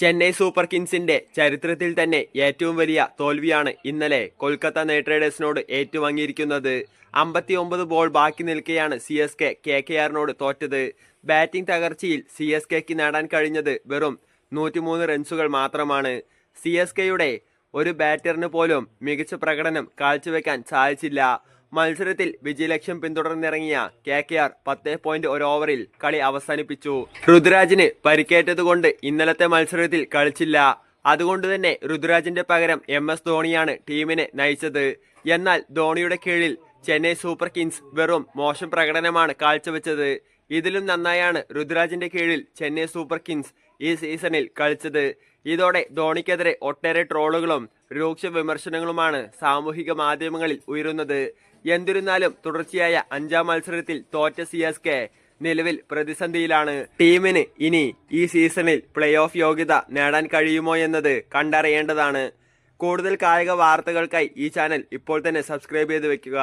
Chennai super കിങ്സിന്റെ ചരിത്രത്തിൽ തന്നെ ഏറ്റവും വലിയ തോൽവിയാണ് ഇന്നലെ കൊൽക്കത്ത നൈറ്റ് റൈഡേഴ്സിനോട് ഏറ്റുവാങ്ങിയിരിക്കുന്നത്. അമ്പത്തി ഒമ്പത് ബോൾ ബാക്കി നിൽക്കെയാണ് C S K K K ആറിനോട് തോറ്റത്. ബാറ്റിംഗ് തകർച്ചയിൽ സി എസ് കെക്ക് നേടാൻ കഴിഞ്ഞത് വെറും നൂറ്റിമൂന്ന് റൺസുകൾ മാത്രമാണ്. സി എസ് കെയുടെ ഒരു ബാറ്ററിന് പോലും മികച്ച പ്രകടനം കാഴ്ചവെക്കാൻ സാധിച്ചില്ല. മത്സരത്തിൽ വിജയലക്ഷ്യം പിന്തുടർന്നിറങ്ങിയ കെ കെ ആർ പത്ത് പോയിന്റ് ഒരു ഓവറിൽ കളി അവസാനിപ്പിച്ചു. ഋതുരാജിന് പരിക്കേറ്റതുകൊണ്ട് ഇന്നലത്തെ മത്സരത്തിൽ കളിച്ചില്ല. അതുകൊണ്ട് തന്നെ ഋതുരാജിന്റെ പകരം എം എസ് ധോണിയാണ് ടീമിനെ നയിച്ചത്. എന്നാൽ ധോണിയുടെ കീഴിൽ ചെന്നൈ സൂപ്പർ കിങ്സ് വെറും മോശം പ്രകടനമാണ് കാഴ്ചവെച്ചത്. ഇതിലും നന്നായാണ് ഋതുരാജിന്റെ കീഴിൽ ചെന്നൈ സൂപ്പർ കിങ്സ് ഈ സീസണിൽ കളിച്ചത്. ഇതോടെ ധോണിക്കെതിരെ ഒട്ടേറെ ട്രോളുകളും രൂക്ഷ വിമർശനങ്ങളുമാണ് സാമൂഹിക മാധ്യമങ്ങളിൽ ഉയരുന്നത്. എന്നിരുന്നാലും തുടർച്ചയായ അഞ്ചാം മത്സരത്തിൽ തോറ്റ സി എസ് കെ നിലവിൽ പ്രതിസന്ധിയിലാണ്. ടീമിന് ഇനി ഈ സീസണിൽ പ്ലേ ഓഫ് യോഗ്യത നേടാൻ കഴിയുമോ എന്നത് കണ്ടറിയേണ്ടതാണ്. കൂടുതൽ കായിക വാർത്തകൾക്കായി ഈ ചാനൽ ഇപ്പോൾ തന്നെ സബ്സ്ക്രൈബ് ചെയ്ത് വെക്കുക.